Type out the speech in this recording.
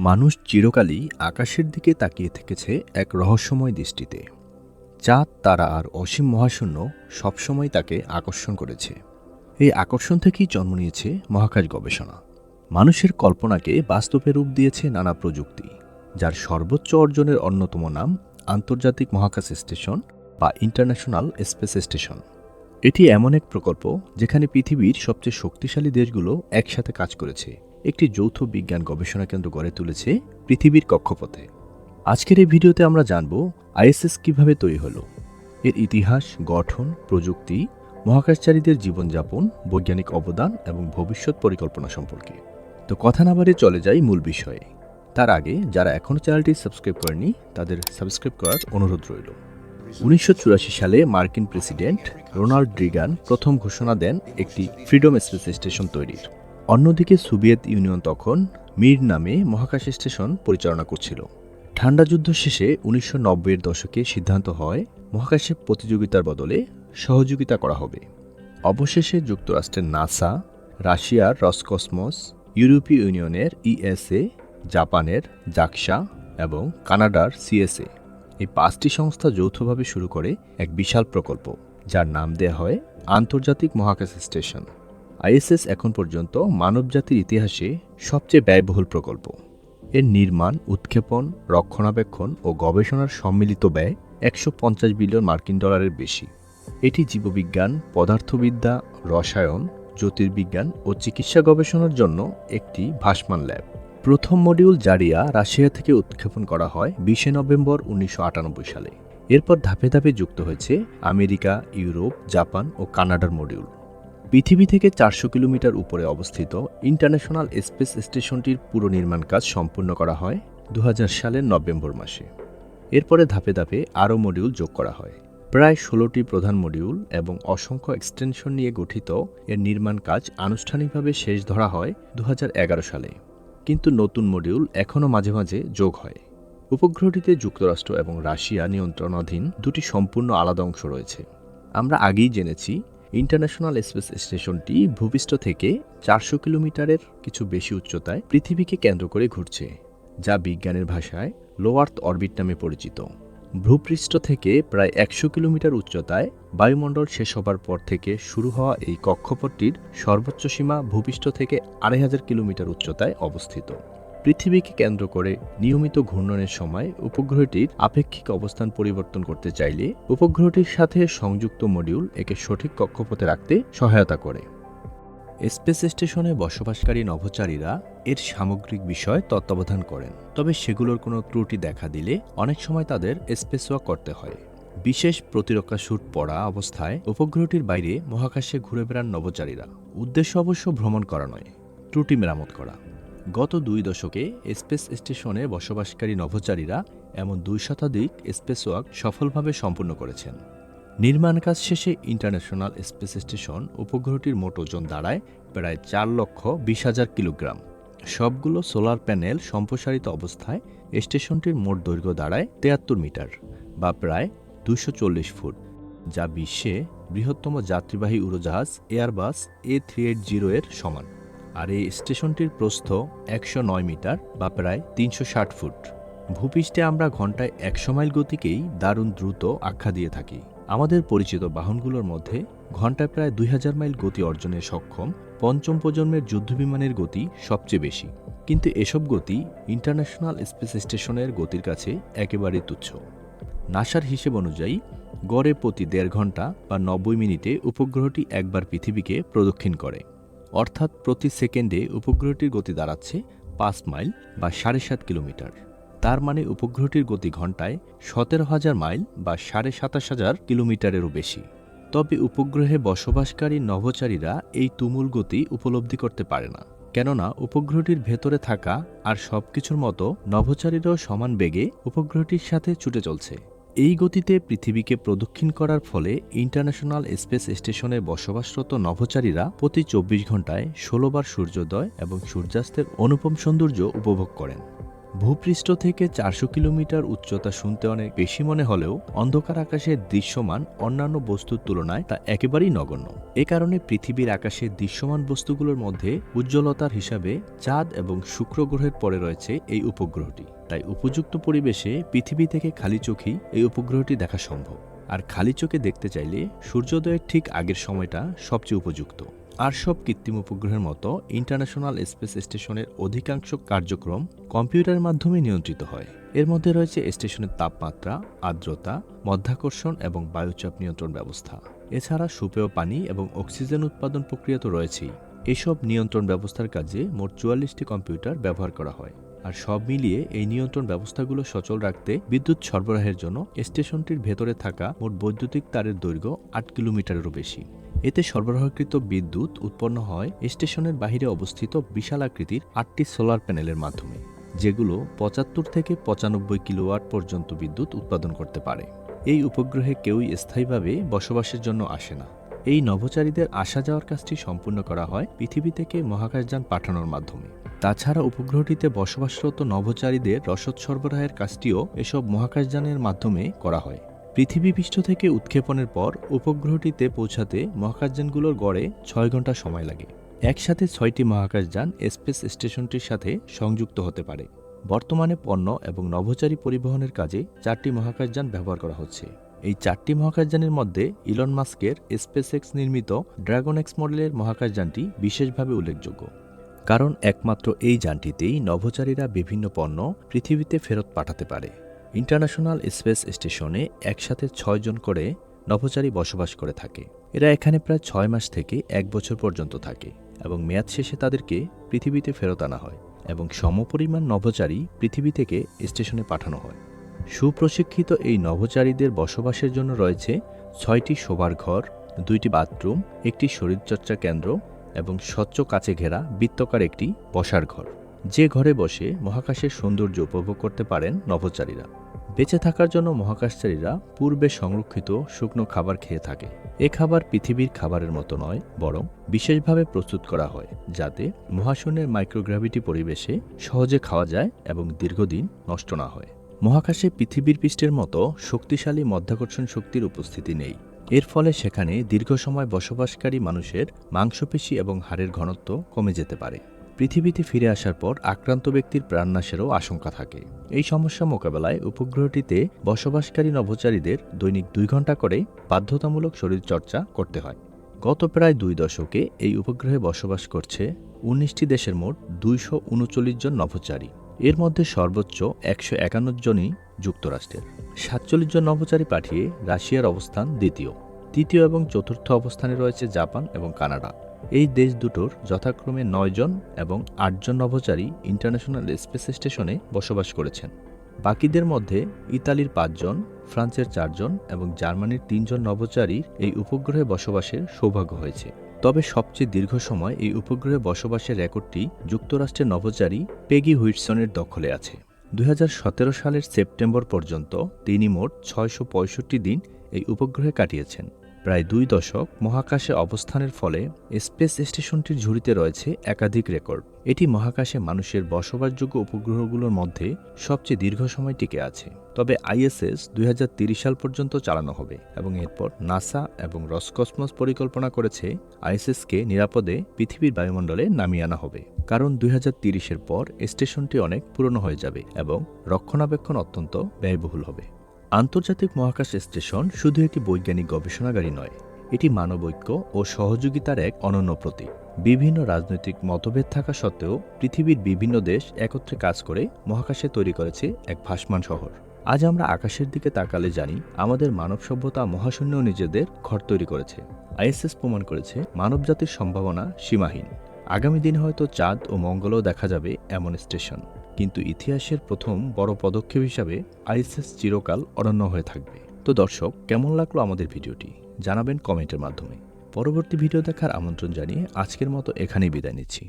মানুষ চিরকালই আকাশের দিকে তাকিয়ে থেকেছে এক রহস্যময় দৃষ্টিতে। চাঁদ, তারা আর অসীম মহাশূন্য সবসময় তাকে আকর্ষণ করেছে। এই আকর্ষণ থেকেই জন্ম নিয়েছে মহাকাশ গবেষণা। মানুষের কল্পনাকে বাস্তবে রূপ দিয়েছে নানা প্রযুক্তি, যার সর্বোচ্চ অর্জনের অন্যতম নাম আন্তর্জাতিক মহাকাশ স্টেশন বা ইন্টারন্যাশনাল স্পেস স্টেশন। এটি এমন এক প্রকল্প যেখানে পৃথিবীর সবচেয়ে শক্তিশালী দেশগুলো একসাথে কাজ করেছে। একটি যৌথ বিজ্ঞান গবেষণা কেন্দ্র গড়ে তুলেছে পৃথিবীর কক্ষপথে। আজকের এই ভিডিওতে আমরা জানব আইএসএস কীভাবে তৈরি হলো। এর ইতিহাস, গঠন, প্রযুক্তি, মহাকাশচারীদের জীবনযাপন, বৈজ্ঞানিক অবদান এবং ভবিষ্যৎ পরিকল্পনা সম্পর্কে। তো কথা না বাড়িয়ে চলে যাই মূল বিষয়ে। তার আগে যারা এখনও চ্যানেলটি সাবস্ক্রাইব করেনি তাদের সাবস্ক্রাইব করার অনুরোধ রইল। উনিশশো চুরাশি সালে মার্কিন প্রেসিডেন্ট রোনাল্ড রিগান প্রথম ঘোষণা দেন একটি ফ্রিডম স্পেস স্টেশন তৈরির। অন্যদিকে সোভিয়েত ইউনিয়ন তখন মির নামে মহাকাশ স্টেশন পরিচালনা করছিল। ঠান্ডা যুদ্ধ শেষে উনিশশো এর দশকে সিদ্ধান্ত হয়, মহাকাশে প্রতিযোগিতার বদলে সহযোগিতা করা হবে। অবশেষে যুক্তরাষ্ট্রের নাসা রাশিয়ার রসকসমস, ইউরোপীয় ইউনিয়নের ইএসএ, জাপানের জাকসা এবং কানাডার সিএসএ এই পাঁচটি সংস্থা যৌথভাবে শুরু করে এক বিশাল প্রকল্প, যার নাম দেয়া হয় আন্তর্জাতিক মহাকাশ স্টেশন। আইএসএস এখন পর্যন্ত মানবজাতির ইতিহাসে সবচেয়ে ব্যয়বহুল প্রকল্প। এর নির্মাণ, উৎক্ষেপণ, রক্ষণাবেক্ষণ ও গবেষণার সম্মিলিত ব্যয় একশো পঞ্চাশ বিলিয়ন মার্কিন ডলারের বেশি। এটি জীববিজ্ঞান, পদার্থবিদ্যা, রসায়ন, জ্যোতির্বিজ্ঞান ও চিকিৎসা গবেষণার জন্য একটি ভাসমান ল্যাব। প্রথম মডিউল জারিয়া রাশিয়া থেকে উৎক্ষেপণ করা হয় বিশে নভেম্বর উনিশশো আটানব্বই সালে। এরপর ধাপে ধাপে যুক্ত হয়েছে আমেরিকা, ইউরোপ, জাপান ও কানাডার মডিউল। পৃথিবী থেকে চারশো কিলোমিটার উপরে অবস্থিত ইন্টারন্যাশনাল স্পেস স্টেশনটির পুরো নির্মাণ কাজ সম্পূর্ণ করা হয় দু হাজার সালের নভেম্বর মাসে। এরপরে ধাপে ধাপে আরও মডিউল যোগ করা হয়। প্রায় ষোলোটি প্রধান মডিউল এবং অসংখ্য এক্সটেনশন নিয়ে গঠিত এর নির্মাণ কাজ আনুষ্ঠানিকভাবে শেষ ধরা হয় দু হাজার এগারো সালে। কিন্তু নতুন মডিউল এখনও মাঝে মাঝে যোগ হয়। উপগ্রহটিতে যুক্তরাষ্ট্র এবং রাশিয়া নিয়ন্ত্রণাধীন দুটি সম্পূর্ণ আলাদা অংশ রয়েছে। আমরা আগেই জেনেছি ইন্টারন্যাশনাল স্পেস স্টেশনটি ভূপৃষ্ঠ থেকে চারশো কিলোমিটারের কিছু বেশি উচ্চতায় পৃথিবীকে কেন্দ্র করে ঘুরছে, যা বিজ্ঞানের ভাষায় লো আর্থ অরবিট নামে পরিচিত। ভূপৃষ্ঠ থেকে প্রায় একশো কিলোমিটার উচ্চতায় বায়ুমণ্ডল শেষ হবার পর থেকে শুরু হওয়া এই কক্ষপথটির সর্বোচ্চ সীমা ভূপৃষ্ঠ থেকে আড়াই হাজার কিলোমিটার উচ্চতায় অবস্থিত। পৃথিবীকে কেন্দ্র করে নিয়মিত ঘূর্ণনের সময় উপগ্রহটির আপেক্ষিক অবস্থান পরিবর্তন করতে চাইলে উপগ্রহটির সাথে সংযুক্ত মডিউল একে সঠিক কক্ষপথে রাখতে সহায়তা করে। স্পেস স্টেশনে বসবাসকারী নভোচারীরা এর সামগ্রিক বিষয় তত্ত্বাবধান করেন, তবে সেগুলোর কোনো ত্রুটি দেখা দিলে অনেক সময় তাদের স্পেসওয়াক করতে হয়। বিশেষ প্রতিরক্ষা স্যুট পরা অবস্থায় উপগ্রহটির বাইরে মহাকাশে ঘুরে বেড়ান নভোচারীরা। উদ্দেশ্য অবশ্য ভ্রমণ করা নয়, ত্রুটি মেরামত করা। গত দুই দশকে স্পেস স্টেশনে বসবাসকারী নভোচারীরা এমন দুই শতাধিক স্পেসওয়াক সফলভাবে সম্পূর্ণ করেছেন। নির্মাণ কাজ শেষে ইন্টারন্যাশনাল স্পেস স্টেশন উপগ্রহটির মোট ওজন দাঁড়ায় প্রায় চার লক্ষ বিশ হাজার কিলোগ্রাম। সবগুলো সোলার প্যানেল সম্প্রসারিত অবস্থায় স্টেশনটির মোট দৈর্ঘ্য দাঁড়ায় তেয়াত্তর মিটার বা প্রায় দুশো ফুট, যা বিশ্বে বৃহত্তম যাত্রীবাহী উড়োজাহাজ Airbus A three eight zero এর সমান। আর এই স্টেশনটির প্রস্থ একশো নয় মিটার বা প্রায় তিনশো ষাট ফুট। ভূপৃষ্ঠে আমরা ঘন্টায় একশো মাইল গতিকেই দারুণ দ্রুত আখ্যা দিয়ে থাকি। আমাদের পরিচিত বাহনগুলোর মধ্যে ঘন্টায় প্রায় দুই হাজার মাইল গতি অর্জনে সক্ষম পঞ্চম প্রজন্মের যুদ্ধবিমানের গতি সবচেয়ে বেশি। কিন্তু এসব গতি ইন্টারন্যাশনাল স্পেস স্টেশনের গতির কাছে একেবারেই তুচ্ছ। নাসার হিসেব অনুযায়ী গড়ে প্রতি দেড় ঘণ্টা বা নব্বই মিনিটে উপগ্রহটি একবার পৃথিবীকে প্রদক্ষিণ করে। অর্থাৎ প্রতি সেকেন্ডে উপগ্রহটির গতি দাঁড়াচ্ছে পাঁচ মাইল বা সাড়ে সাত কিলোমিটার। তার মানে উপগ্রহটির গতি ঘন্টায় সতেরো হাজার মাইল বা সাড়ে সাতাশ হাজার কিলোমিটারেরও বেশি। তবে উপগ্রহে বসবাসকারী নভোচারীরা এই তুমুল গতি উপলব্ধি করতে পারে না। কেননা উপগ্রহটির ভেতরে থাকা আর সব কিছুর মতো নভোচারীরাও সমান বেগে উপগ্রহটির সাথে ছুটে চলছে। এই গতিতে পৃথিবীকে প্রদক্ষিণ করার ফলে ইন্টারন্যাশনাল স্পেস স্টেশনে বসবাসরত নভোচারীরা প্রতি চব্বিশ ঘন্টায় ষোলোবার সূর্যোদয় এবং সূর্যাস্তের অনুপম সৌন্দর্য উপভোগ করেন। ভূপৃষ্ঠ থেকে চারশো কিলোমিটার উচ্চতা শুনতে অনেক বেশি মনে হলেও অন্ধকার আকাশে দৃশ্যমান অন্যান্য বস্তুর তুলনায় তা একেবারেই নগণ্য। এ কারণে পৃথিবীর আকাশে দৃশ্যমান বস্তুগুলোর মধ্যে উজ্জ্বলতার হিসাবে চাঁদ এবং শুক্র গ্রহের পরে রয়েছে এই উপগ্রহটি। তাই উপযুক্ত পরিবেশে পৃথিবী থেকে খালি চোখেই এই উপগ্রহটি দেখা সম্ভব। আর খালি চোখে দেখতে চাইলে সূর্যোদয়ের ঠিক আগের সময়টা সবচেয়ে উপযুক্ত। আর সব কৃত্রিম উপগ্রহের মতো ইন্টারন্যাশনাল স্পেস স্টেশনের অধিকাংশ কার্যক্রম কম্পিউটারের মাধ্যমে নিয়ন্ত্রিত হয়। এর মধ্যে রয়েছে স্টেশনের তাপমাত্রা, আর্দ্রতা, মধ্যাকর্ষণ এবং বায়ুচাপ নিয়ন্ত্রণ ব্যবস্থা। এছাড়া সুপেয় পানি এবং অক্সিজেন উৎপাদন প্রক্রিয়া তো রয়েছেই। এসব নিয়ন্ত্রণ ব্যবস্থার কাজে মোট চুয়াল্লিশটি কম্পিউটার ব্যবহার করা হয়। আর সব মিলিয়ে এই নিয়ন্ত্রণ ব্যবস্থাগুলো সচল রাখতে বিদ্যুৎ সরবরাহের জন্য স্টেশনটির ভেতরে থাকা মোট বৈদ্যুতিক তারের দৈর্ঘ্য আট কিলোমিটারেরও বেশি। এতে সরবরাহকৃত বিদ্যুৎ উৎপন্ন হয় স্টেশনের বাহিরে অবস্থিত বিশাল আকৃতির আটটি সোলার প্যানেলের মাধ্যমে, যেগুলো পঁচাত্তর থেকে পঁচানব্বই কিলোওয়াট পর্যন্ত বিদ্যুৎ উৎপাদন করতে পারে। এই উপগ্রহে কেউই স্থায়ীভাবে বসবাসের জন্য আসে না। এই নভোচারীদের আসা যাওয়ার কাজটি সম্পূর্ণ করা হয় পৃথিবী থেকে মহাকাশযান পাঠানোর মাধ্যমে। তাছাড়া উপগ্রহটিতে বসবাসরত নভোচারীদের রসদ সরবরাহের কাজটিও এসব মহাকাশযানের মাধ্যমে করা হয়। পৃথিবী পৃষ্ঠ থেকে উৎক্ষেপণের পর উপগ্রহটিতে পৌঁছাতে মহাকাশযানগুলোর গড়ে ছয় ঘণ্টা সময় লাগে। একসাথে ছয়টি মহাকাশযান স্পেস স্টেশনটির সাথে সংযুক্ত হতে পারে। বর্তমানে পণ্য এবং নভোচারী পরিবহনের কাজে চারটি মহাকাশযান ব্যবহার করা হচ্ছে। এই চারটি মহাকাশযানের মধ্যে ইলন মাস্কের স্পেস এক্স নির্মিত ড্রাগন এক্স মডেলের মহাকাশযানটি বিশেষভাবে উল্লেখযোগ্য। কারণ একমাত্র এই যানটিতেই নভোচারীরা বিভিন্ন পণ্য পৃথিবীতে ফেরত পাঠাতে পারে। ইন্টারন্যাশনাল স্পেস স্টেশনে একসাথে ছয়জন করে নভোচারী বসবাস করে থাকে। এরা এখানে প্রায় ছয় মাস থেকে এক বছর পর্যন্ত থাকে এবং মেয়াদ শেষে তাদেরকে পৃথিবীতে ফেরত আনা হয় এবং সমপরিমাণ নভোচারী পৃথিবী থেকে স্টেশনে পাঠানো হয়। সুপ্রশিক্ষিত এই নভোচারীদের বসবাসের জন্য রয়েছে ছয়টি শোবার ঘর, দুইটি বাথরুম, একটি শরীরচর্চা কেন্দ্র এবং স্বচ্ছ কাছে ঘেরা বৃত্তকার একটি বসার ঘর। যে ঘরে বসে মহাকাশের সৌন্দর্য উপভোগ করতে পারেন নভোচারীরা। বেঁচে থাকার জন্য মহাকাশচারীরা পূর্বে সংরক্ষিত শুকনো খাবার খেয়ে থাকে। এ খাবার পৃথিবীর খাবারের মতো নয়, বরং বিশেষভাবে প্রস্তুত করা হয়, যাতে মহাশূন্যের মাইক্রোগ্র্যাভিটি পরিবেশে সহজে খাওয়া যায় এবং দীর্ঘদিন নষ্ট না হয়। মহাকাশে পৃথিবীর পৃষ্ঠের মতো শক্তিশালী মধ্যাকর্ষণ শক্তির উপস্থিতি নেই। এর ফলে সেখানে দীর্ঘ সময় বসবাসকারী মানুষের মাংসপেশি এবং হাড়ের ঘনত্ব কমে যেতে পারে। পৃথিবীতে ফিরে আসার পর আক্রান্ত ব্যক্তির প্রাণনাশেরও আশঙ্কা থাকে। এই সমস্যা মোকাবেলায় উপগ্রহটিতে বসবাসকারী নভোচারীদের দৈনিক দুই ঘণ্টা করে বাধ্যতামূলক শরীরচর্চা করতে হয়। গত প্রায় দুই দশকে এই উপগ্রহে বসবাস করছে উনিশটি দেশের মোট দুইশো উনচল্লিশ জন নভোচারী। এর মধ্যে সর্বোচ্চ একশো একান্ন জনই যুক্তরাষ্ট্রের। সাতচল্লিশ জন নভোচারী পাঠিয়ে রাশিয়ার অবস্থান দ্বিতীয়। তৃতীয় এবং চতুর্থ অবস্থানে রয়েছে জাপান এবং কানাডা। এই দেশ দুটোর যথাক্রমে নয়জন এবং আটজন নভোচারী ইন্টারন্যাশনাল স্পেস স্টেশনে বসবাস করেছেন। বাকিদের মধ্যে ইতালির পাঁচজন ফ্রান্সের চারজন এবং জার্মানির তিনজন নভোচারীর এই উপগ্রহে বসবাসের সৌভাগ্য হয়েছে। তবে সবচেয়ে দীর্ঘ সময় এই উপগ্রহে বসবাসের রেকর্ডটি যুক্তরাষ্ট্রের নভোচারী পেগি হুইটসনের দখলে আছে। দুই হাজার সতেরো সালের সেপ্টেম্বর পর্যন্ত তিনি মোট ছয়শো পঁয়ষট্টি দিন এই উপগ্রহে কাটিয়েছেন। প্রায় দুই দশক মহাকাশে অবস্থানের ফলে স্পেস স্টেশনটির ঝুড়িতে রয়েছে একাধিক রেকর্ড। এটি মহাকাশে মানুষের বসবাসযোগ্য উপগ্রহগুলোর মধ্যে সবচেয়ে দীর্ঘ সময় টিকে আছে। তবে আইএসএস দুই সাল পর্যন্ত চালানো হবে এবং এরপর নাসা এবং রসকসমস পরিকল্পনা করেছে আইএসএসকে নিরাপদে পৃথিবীর বায়ুমণ্ডলে নামিয়ে আনা হবে। কারণ দুই এর পর স্টেশনটি অনেক পুরনো হয়ে যাবে এবং রক্ষণাবেক্ষণ অত্যন্ত ব্যয়বহুল হবে। আন্তর্জাতিক মহাকাশ স্টেশন শুধু একটি বৈজ্ঞানিক গবেষণাগারী নয়, এটি মানবৈক্য ও সহযোগিতার এক অনন্য প্রতীক। বিভিন্ন রাজনৈতিক মতভেদ থাকা সত্ত্বেও পৃথিবীর বিভিন্ন দেশ একত্রে কাজ করে মহাকাশে তৈরি করেছে এক ভাসমান শহর। আজ আমরা আকাশের দিকে তাকালে জানি আমাদের মানব সভ্যতা মহাশূন্য নিজেদের ঘর তৈরি করেছে। আইএসএস প্রমাণ করেছে মানবজাতির সম্ভাবনা সীমাহীন। আগামী দিন হয়তো চাঁদ ও মঙ্গলও দেখা যাবে এমন স্টেশন। কিন্তু ইতিহাসের প্রথম বড় পদক্ষেপ হিসাবে আইএসএস চিরকাল অনন্য হয়ে থাকবে। তো দর্শক, কেমন লাগল আমাদের ভিডিওটি? জানাবেন কমেন্টের মাধ্যমে। পরবর্তী ভিডিও দেখার আমন্ত্রণ জানিয়ে আজকের মতো এখানেই বিদায় নিচ্ছি।